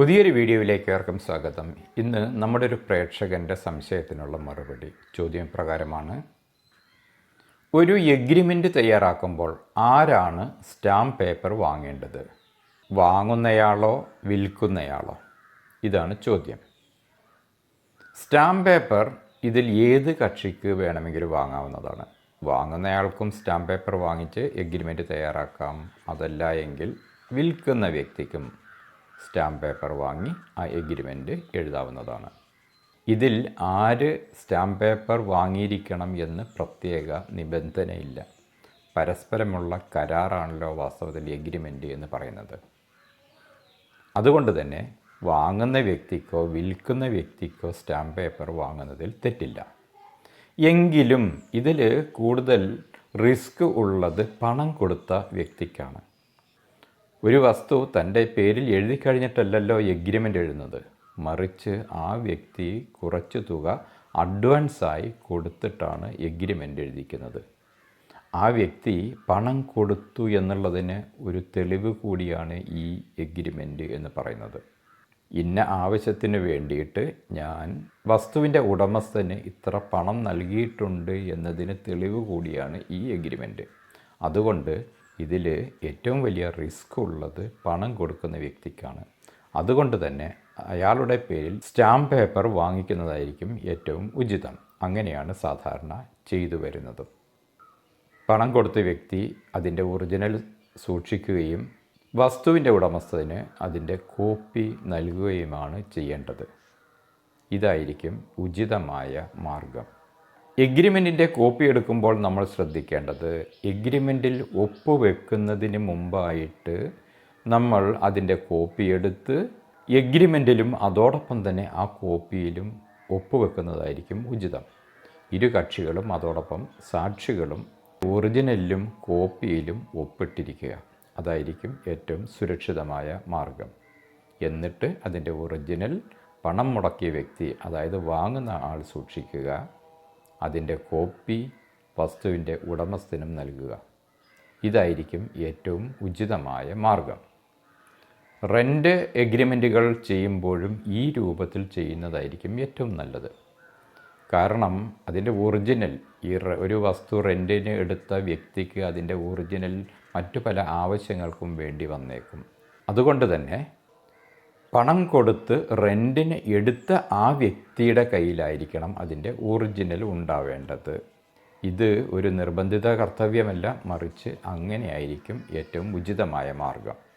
പുതിയൊരു വീഡിയോയിലേക്ക് ഏവർക്കും സ്വാഗതം. ഇന്ന് നമ്മുടെ ഒരു പ്രേക്ഷകന്റെ സംശയത്തിനുള്ള മറുപടി ചോദ്യം പ്രകാരമാണ്. ഒരു എഗ്രിമെന്റ് തയ്യാറാക്കുമ്പോൾ ആരാണ് സ്റ്റാമ്പ് പേപ്പർ വാങ്ങേണ്ടത്? വാങ്ങുന്നയാളോ വിൽക്കുന്നയാളോ? ഇതാണ് ചോദ്യം. സ്റ്റാമ്പ് പേപ്പർ ഇതിൽ ഏത് കക്ഷിക്ക് വേണമെങ്കിലും വാങ്ങാവുന്നതാണ്. വാങ്ങുന്നയാൾക്കും സ്റ്റാമ്പ് പേപ്പർ വാങ്ങിച്ച് എഗ്രിമെന്റ് തയ്യാറാക്കാം. അതല്ല എങ്കിൽ വിൽക്കുന്ന വ്യക്തിക്കും സ്റ്റാമ്പ് പേപ്പർ വാങ്ങി ആ എഗ്രിമെന്റ് എഴുതാവുന്നതാണ്. ഇതിൽ ആര് സ്റ്റാമ്പ് പേപ്പർ വാങ്ങിയിരിക്കണം എന്ന് പ്രത്യേക നിബന്ധനയില്ല. പരസ്പരമുള്ള കരാറാണല്ലോ വാസ്തവത്തിൽ എഗ്രിമെന്റ് എന്ന് പറയുന്നത്. അതുകൊണ്ട് തന്നെ വാങ്ങുന്ന വ്യക്തിക്കോ വിൽക്കുന്ന വ്യക്തിക്കോ സ്റ്റാമ്പ് പേപ്പർ വാങ്ങുന്നതിൽ തെറ്റില്ല. എങ്കിലും ഇതിൽ കൂടുതൽ റിസ്ക് ഉള്ളത് പണം കൊടുത്ത വ്യക്തിക്കാണ്. ഒരു വസ്തു തന്റെ പേരിൽ എഴുതി കഴിഞ്ഞിട്ടല്ലല്ലോ എഗ്രിമെന്റ് എഴുതുന്നത്. മറിച്ച് ആ വ്യക്തി കുറച്ച് തുക അഡ്വാൻസായി കൊടുത്തിട്ടാണ് എഗ്രിമെന്റ് എഴുതിക്കുന്നത്. ആ വ്യക്തി പണം കൊടുത്തു എന്നുള്ളതിന് ഒരു തെളിവ് കൂടിയാണ് ഈ എഗ്രിമെന്റ് എന്ന് പറയുന്നത്. ഇന്ന ആവശ്യത്തിന് വേണ്ടിയിട്ട് ഞാൻ വസ്തുവിന്റെ ഉടമസ്ഥന് ഇത്ര പണം നൽകിയിട്ടുണ്ട് എന്നതിന് തെളിവ് കൂടിയാണ് ഈ എഗ്രിമെന്റ്. അതുകൊണ്ട് ഇതിൽ ഏറ്റവും വലിയ റിസ്ക് ഉള്ളത് പണം കൊടുക്കുന്ന വ്യക്തിക്കാണ്. അതുകൊണ്ട് തന്നെ അയാളുടെ പേരിൽ സ്റ്റാമ്പ് പേപ്പർ വാങ്ങിക്കുന്നതായിരിക്കും ഏറ്റവും ഉചിതം. അങ്ങനെയാണ് സാധാരണ ചെയ്തു വരുന്നത്. പണം കൊടുത്ത വ്യക്തി അതിന്റെ ഒറിജിനൽ സൂക്ഷിക്കുകയും വസ്തുവിന്റെ ഉടമസ്ഥന് അതിന്റെ കോപ്പി നൽകുകയുമാണ് ചെയ്യേണ്ടത്. ഇതായിരിക്കും ഉചിതമായ മാർഗം. എഗ്രിമെന്റിന്റെ കോപ്പി എടുക്കുമ്പോൾ നമ്മൾ ശ്രദ്ധിക്കേണ്ടത് എഗ്രിമെന്റിൽ ഒപ്പുവെക്കുന്നതിന് മുമ്പായിട്ട് നമ്മൾ അതിന്റെ കോപ്പി എടുത്ത് എഗ്രിമെന്റിലും അതോടൊപ്പം തന്നെ ആ കോപ്പിയിലും ഒപ്പുവെക്കുന്നതായിരിക്കും ഉചിതം. ഇരു കക്ഷികളും അതോടൊപ്പം സാക്ഷികളും ഒറിജിനലിലും കോപ്പിയിലും ഒപ്പിട്ടിരിക്കുക. അതായിരിക്കും ഏറ്റവും സുരക്ഷിതമായ മാർഗം. എന്നിട്ട് അതിന്റെ ഒറിജിനൽ പണം മുടക്കിയ വ്യക്തി അതായത് വാങ്ങുന്ന ആൾ സൂക്ഷിക്കുക. അതിന്റെ കോപ്പി വസ്തുവിന്റെ ഉടമസ്ഥനും നൽകുക. ഇതായിരിക്കും ഏറ്റവും ഉചിതമായ മാർഗം. റെന്റ് എഗ്രിമെന്റുകൾ ചെയ്യുമ്പോഴും ഈ രൂപത്തിൽ ചെയ്യുന്നതായിരിക്കും ഏറ്റവും നല്ലത്. കാരണം അതിന്റെ ഒറിജിനൽ ഈ ഒരു വസ്തു റെന്റിന് എടുത്ത വ്യക്തിക്ക് അതിന്റെ ഒറിജിനൽ മറ്റു പല ആവശ്യങ്ങൾക്കും വേണ്ടി വന്നേക്കും. അതുകൊണ്ട് തന്നെ പണം കൊടുത്ത് റെന്റിന് എടുത്ത ആ വ്യക്തിയുടെ കയ്യിലായിരിക്കണം അതിന്റെ ഒറിജിനൽ ഉണ്ടാവേണ്ടത്. ഇത് ഒരു നിർബന്ധിത കർത്തവ്യമല്ല മറിച്ച് അങ്ങനെയായിരിക്കും ഏറ്റവും ഉചിതമായ മാർഗം.